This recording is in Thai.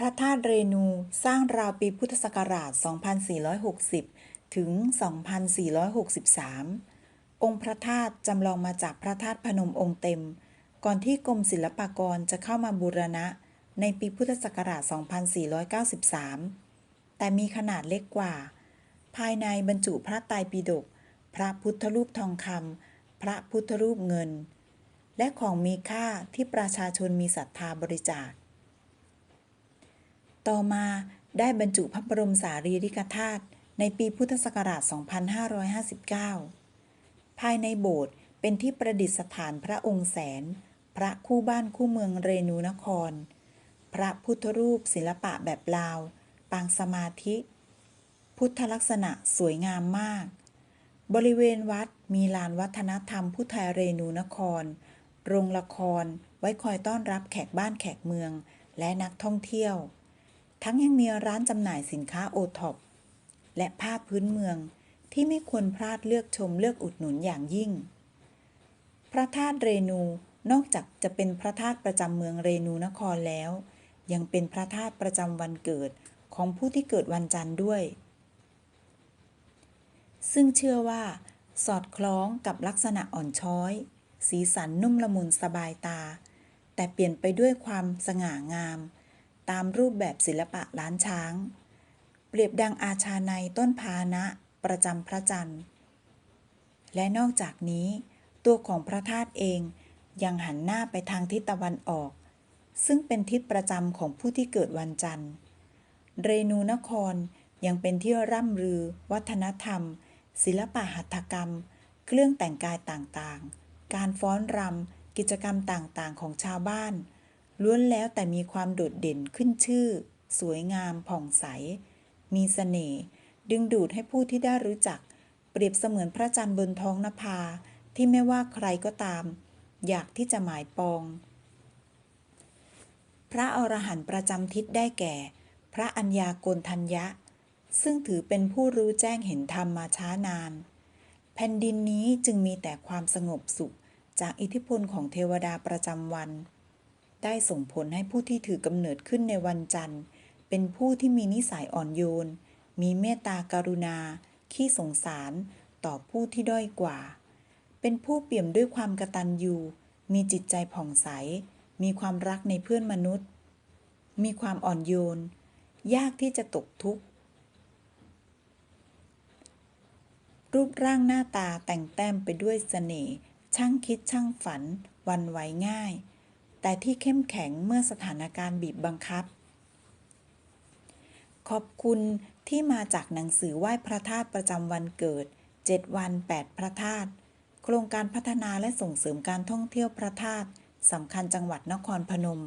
พระธาตุเรนูสร้างราวปีพุทธศักราช 2460 ถึง 2463 องค์พระธาตุจำลองมาจากพระธาตุพนมองค์เต็ม ก่อนที่กรมศิลปากรจะเข้ามาบูรณะในปีพุทธศักราช 2493 แต่มีขนาดเล็กกว่า ภายในบรรจุพระไตรปิฎก พระพุทธรูปทองคำ พระพุทธรูปเงิน และของมีค่าที่ประชาชนมีศรัทธาบริจาค ต่อมาได้บรรจุพระบรมสารีริกธาตุในปีพุทธศักราช 2559 ภายในโบสถ์เป็นที่ประดิษฐานพระองค์แสน พระคู่บ้านคู่เมืองเรนูนคร พระพุทธรูปศิลปะแบบลาว ปางสมาธิ พุทธลักษณะสวยงามมาก บริเวณวัดมีลานวัฒนธรรมพุทธเรนูนคร โรงละครไว้คอยต้อนรับแขกบ้านแขกเมืองและนักท่องเที่ยว ทั้งยังมีร้านจำหน่ายสินค้าโอท็อปและผ้าพื้นเมืองที่ไม่ควรพลาดเลือกชมเลือกอุดหนุนอย่างยิ่ง พระธาตุเรนูนอกจากจะเป็นพระธาตุประจำเมืองเรนูนครแล้ว ยังเป็นพระธาตุประจำวันเกิดของผู้ที่เกิดวันจันทร์ด้วย ซึ่งเชื่อว่า สอดคล้องกับลักษณะอ่อนช้อย สีสันนุ่มละมุนสบายตา แต่เปลี่ยนไปด้วยความสง่างาม ตามรูปแบบศิลปะล้านช้าง เปรียบดังอาชาในต้นพานะประจำพระจันทร์ และนอกจากนี้ ตัวของพระธาตุเองยังหันหน้าไปทางทิศตะวันออก ซึ่งเป็นทิศประจำของผู้ที่เกิดวันจันทร์ เรนูนครยังเป็นที่ร่ำลือ วัฒนธรรม ศิลปะหัตถกรรม เครื่องแต่งกายต่างๆ การฟ้อนรำกิจกรรมต่างๆ ของชาวบ้าน ล้วนแล้วแต่มีความโดดเด่นขึ้นชื่อ สวยงามผ่องใส มีเสน่ห์ดึงดูดให้ผู้ที่ได้รู้จัก เปรียบเสมือนพระจันทร์บนท้องนภาที่ไม่ว่าใครก็ตาม อยากที่จะหมายปอง พระอรหันต์ประจำทิศได้แก่ พระอัญญาโกณทัญญะ ซึ่งถือเป็นผู้รู้แจ้งเห็นธรรมมาช้านาน แผ่นดินนี้จึงมีแต่ความสงบสุขจากอิทธิพลของเทวดาประจำวัน ได้ส่งผลให้ผู้ที่ถือกำเนิดขึ้นในวันจันทร์ เป็นผู้ที่มีนิสัยอ่อนโยน มีเมตตากรุณา ขี้สงสาร ต่อผู้ที่ด้อยกว่า เป็นผู้เปี่ยมด้วยความกตัญญู มีจิตใจผ่องใส มีความรักในเพื่อนมนุษย์ มีความอ่อนโยน ยากที่จะตกทุกข์ รูปร่างหน้าตาแต่งแต้มไปด้วยเสน่ห์ ช่างคิดช่างฝัน วันไหวง่าย แต่ที่เข้มแข็งเมื่อสถานการณ์บีบบังคับ ขอบคุณที่มาจากหนังสือไหว้พระธาตุประจำวันเกิด 7 วัน 8 พระธาตุ โครงการพัฒนาและส่งเสริมการท่องเที่ยวพระธาตุสำคัญจังหวัดนครพนม